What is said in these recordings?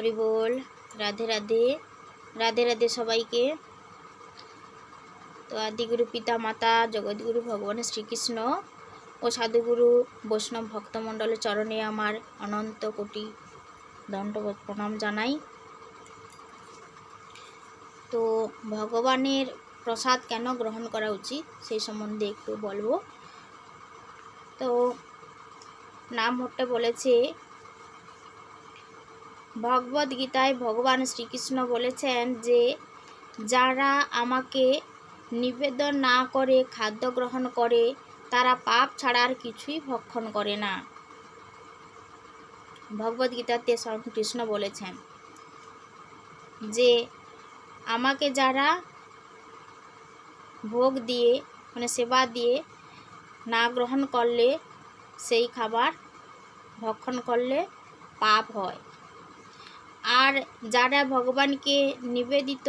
হরি বল, রাধে রাধে রাধে রাধে সবাইকে। তো আদিগুরু পিতা মাতা, জগৎগুরু ভগবান শ্রীকৃষ্ণ ও সাধুগুরু বৈষ্ণব ভক্তমণ্ডলের চরণে আমার অনন্ত কোটি দণ্ড প্রণাম জানাই। তো ভগবানের প্রসাদ কেন গ্রহণ করা উচিত সেই সম্বন্ধে একটু বলব। তো নাম হট্টে বলেছে ভগবদ গীতায় ভগবান শ্রীকৃষ্ণ বলেছেন যে, যারা আমাকে নিবেদন না করে, খাদ্য গ্রহণ করে, তারা পাপ ছাড়া আর কিছুই ভক্ষণ করে না। ভগবদ গীতাতে স্বয়ং কৃষ্ণ বলেছেন যে, আমাকে যারা ভোগ দিয়ে মানে সেবা দিয়ে না গ্রহণ করলে, সেই খাবার ভক্ষণ করলে পাপ হয়। আর যারা ভগবানকে নিবেদিত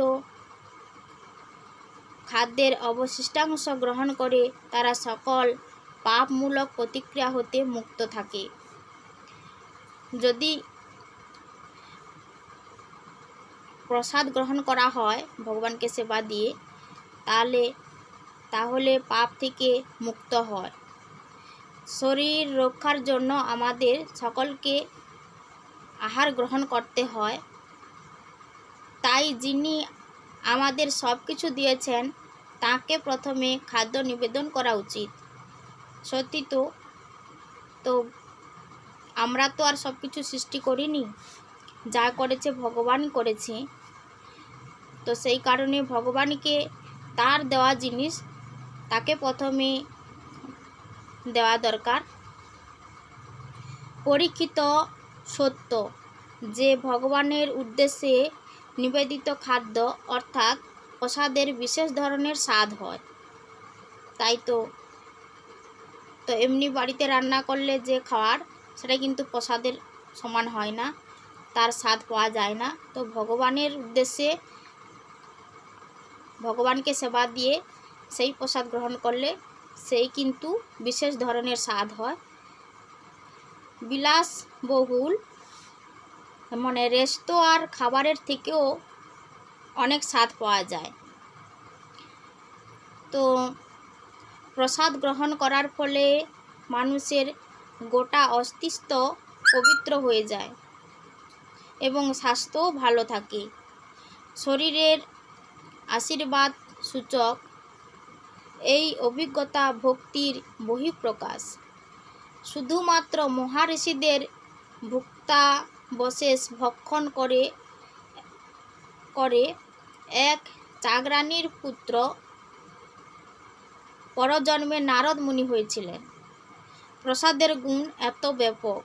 খাদ্যের অবশিষ্টাংশ গ্রহণ করে, তারা সকল পাপমূলক প্রতিক্রিয়া হতে মুক্ত থাকে। যদি প্রসাদ গ্রহণ করা হয়, ভগবানকে সেবা দিয়ে, তাহলে তাহলে পাপ থেকে মুক্ত হয়। শরীর রক্ষার জন্য আমাদের সকলকে আহার গ্রহণ করতে হয়। তাই যিনি আমাদের সব কিছু দিয়েছেন, তাকে প্রথমে খাদ্য নিবেদন করা উচিত। সত্যি তো? তো আমরা তো আর সব কিছু সৃষ্টি করিনি। যা করেছে ভগবান করেছে। তো সেই কারণে ভগবানকে তার দেওয়া জিনিস তাকে প্রথমে দেওয়া দরকার। পরীক্ষিত সত্য। যে ভগবানের উদ্দেশ্যে নিবেদিত খাদ্য অর্থাৎ প্রসাদের বিশেষ ধরনের স্বাদ হয়, তাই তো। তো এমনি বাড়িতে রান্না করলে যে খাওয়ার, সেটা কিন্তু প্রসাদের সমান হয় না, তার স্বাদ পাওয়া যায় না। তো ভগবানের উদ্দেশ্যে ভগবানকে সেবা দিয়ে সেই প্রসাদ গ্রহণ করলে সেই কিন্তু বিশেষ ধরনের স্বাদ হয়। বিলাস বহুল। মানে রেস্তো আর খাবারের থেকেও অনেক স্বাদ পাওয়া যায়। তো প্রসাদ গ্রহণ করার ফলে মানুষের গোটা অস্তিত্ব পবিত্র হয়ে যায় এবং স্বাস্থ্যও ভালো থাকে। শরীরের আশীর্বাদ সূচক। এই অভিজ্ঞতা ভক্তির বহিঃপ্রকাশ। শুধুমাত্র মহাঋষিদের ভুক্তাবশেষ ভক্ষণ করে করে এক চাগরানির পুত্র পরজন্মে নারদ মুনি হয়েছিলেন। প্রসাদের গুণ এত ব্যাপক।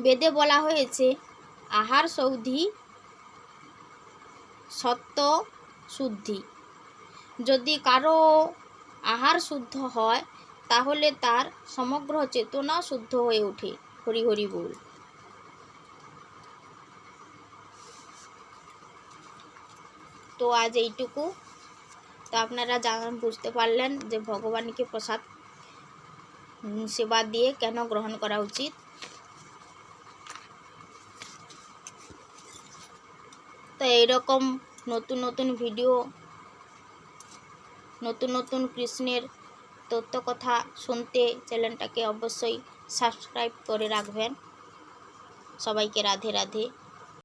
বেদে বলা হয়েছে, আহার সৌধি সত্য শুদ্ধি। যদি কারও আহার শুদ্ধ হয় তাহলে তার সমগ্র চেতনা শুদ্ধ হয়ে ওঠে। হরি হরি বল। তো আজ এইটুকু। তো আপনারা জানান বুঝতে পারলেন যে ভগবানকে প্রসাদ সেবা দিয়ে কেন গ্রহণ করা উচিত। তো এইরকম নতুন নতুন ভিডিও, নতুন নতুন কৃষ্ণের তথ্য কথা শুনতে চ্যানেলটাকে অবশ্যই সাবস্ক্রাইব করে রাখবেন। সবাইকে রাধে রাধে।